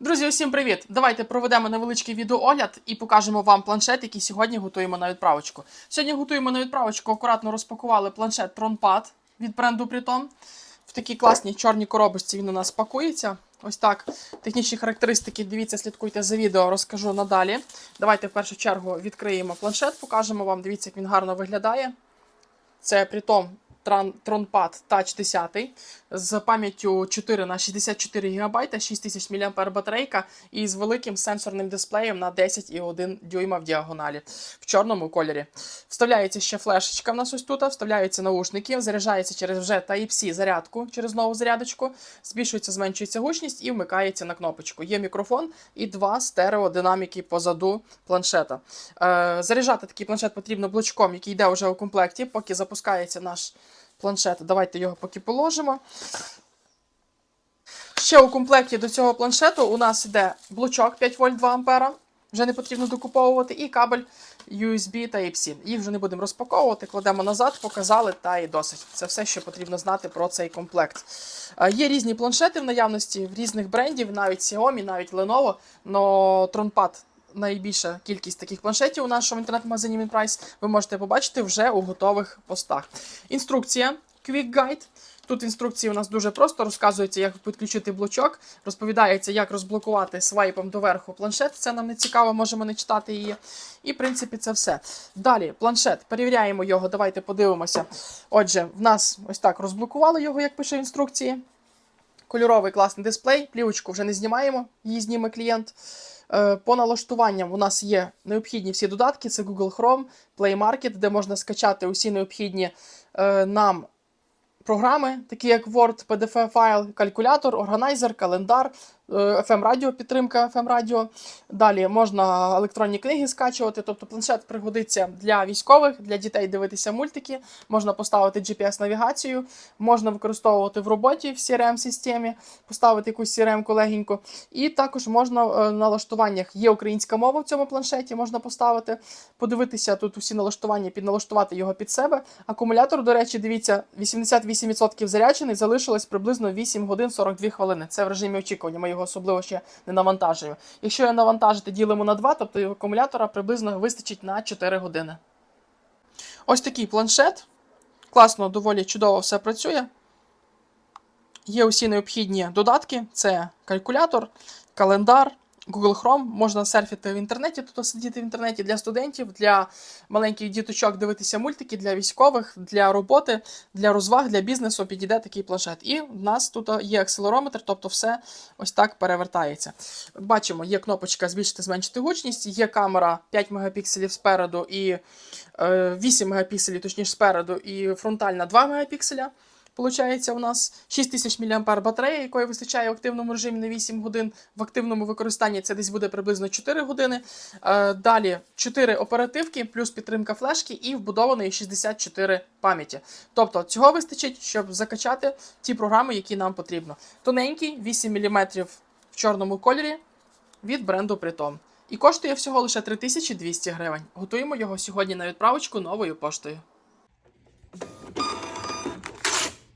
Друзі, усім привіт! Давайте проведемо невеличкий відеоогляд і покажемо вам планшет, який сьогодні готуємо на відправочку. Сьогодні готуємо на відправочку, акуратно розпакували планшет TronPad від бренду Pritom. В такій класній чорній коробочці він у нас пакується. Ось так. Технічні характеристики, дивіться, слідкуйте за відео, розкажу надалі. Давайте в першу чергу відкриємо планшет, покажемо вам. Дивіться, як він гарно виглядає. Це Pritom TronPad Touch 10 з пам'яттю 4 на 64 ГБ, 6000 мАh батарейка і з великим сенсорним дисплеєм на 10,1 дюйма в діагоналі в чорному кольорі. Вставляється ще флешечка в нас ось тут, вставляються наушники, заряджається через вже Type-C зарядку через нову зарядочку, збільшується, зменшується гучність і вмикається на кнопочку. Є мікрофон і два стереодинаміки позаду планшета. Е, заряджати такий планшет потрібно блочком, який йде вже у комплекті, поки запускається наш планшет. Давайте його поки положимо. Ще у комплекті до цього планшету у нас йде блочок 5 вольт 2 ампера. Вже не потрібно докуповувати, і кабель USB та Type-C. Їх вже не будемо розпаковувати, кладемо назад, показали та і досить. Це все, що потрібно знати про цей комплект. Е, Є різні планшети в наявності в різних брендів, навіть Xiaomi, навіть Lenovo, но TronPad найбільша кількість таких планшетів у нашому інтернет-магазині Minprice ви можете побачити вже у готових постах. Інструкція Quick Guide. Тут інструкції у нас дуже просто розказується, як підключити блочок, розповідається, як розблокувати свайпом доверху планшет. Це нам не цікаво, можемо не читати її. І, в принципі, це все. Далі, планшет. Перевіряємо його. Давайте подивимося. Отже, в нас ось так розблокували його, як пише інструкції. Кольоровий класний дисплей, плівочку вже не знімаємо, її зніме клієнт. Е, По налаштуванням у нас є необхідні всі додатки: це Google Chrome, Play Market, де можна скачати усі необхідні е, нам програми, такі як Word, PDF файл, калькулятор, органайзер, календар, FM радіо, підтримка FM радіо. Далі можна електронні книги скачувати, тобто планшет пригодиться для військових, для дітей дивитися мультики, можна поставити GPS-навігацію, можна використовувати в роботі в CRM-системі, поставити якусь CRM легеньку. І також можна е, на налаштуваннях є українська мова в цьому планшеті, можна поставити, подивитися тут усі налаштування, підналаштувати його під себе. Акумулятор, до речі, дивіться, 88% заряджений, залишилось приблизно 8 годин 42 хвилини. Це в режимі очікування. Ми його особливо ще не навантажуємо. Якщо його навантажити, ділимо на 2, тобто його акумулятора приблизно вистачить на 4 години. Ось такий планшет. Класно, доволі чудово все працює. Є усі необхідні додатки: це калькулятор, календар. Google Chrome, можна серфити в інтернеті, тут сидіти в інтернеті для студентів, для маленьких діточок дивитися мультики, для військових, для роботи, для розваг, для бізнесу підійде такий планшет. І в нас тут є акселерометр, тобто все ось так перевертається. Бачимо, є кнопочка збільшити, зменшити гучність, є камера 5 мегапікселів спереду і е, 8 мегапікселів, точніше спереду, і фронтальна 2 мегапікселя. Получається, у нас 6000 мАh батарея, якої вистачає в активному режимі на 8 годин. В активному використанні це десь буде приблизно 4 години. Е, Далі 4 оперативки, плюс підтримка флешки і вбудованої 64 пам'яті. Тобто цього вистачить, щоб закачати ті програми, які нам потрібно. Тоненький, 8 мм в чорному кольорі від бренду Pritom. І коштує всього лише 3200 гривень. Готуємо його сьогодні на відправочку новою поштою.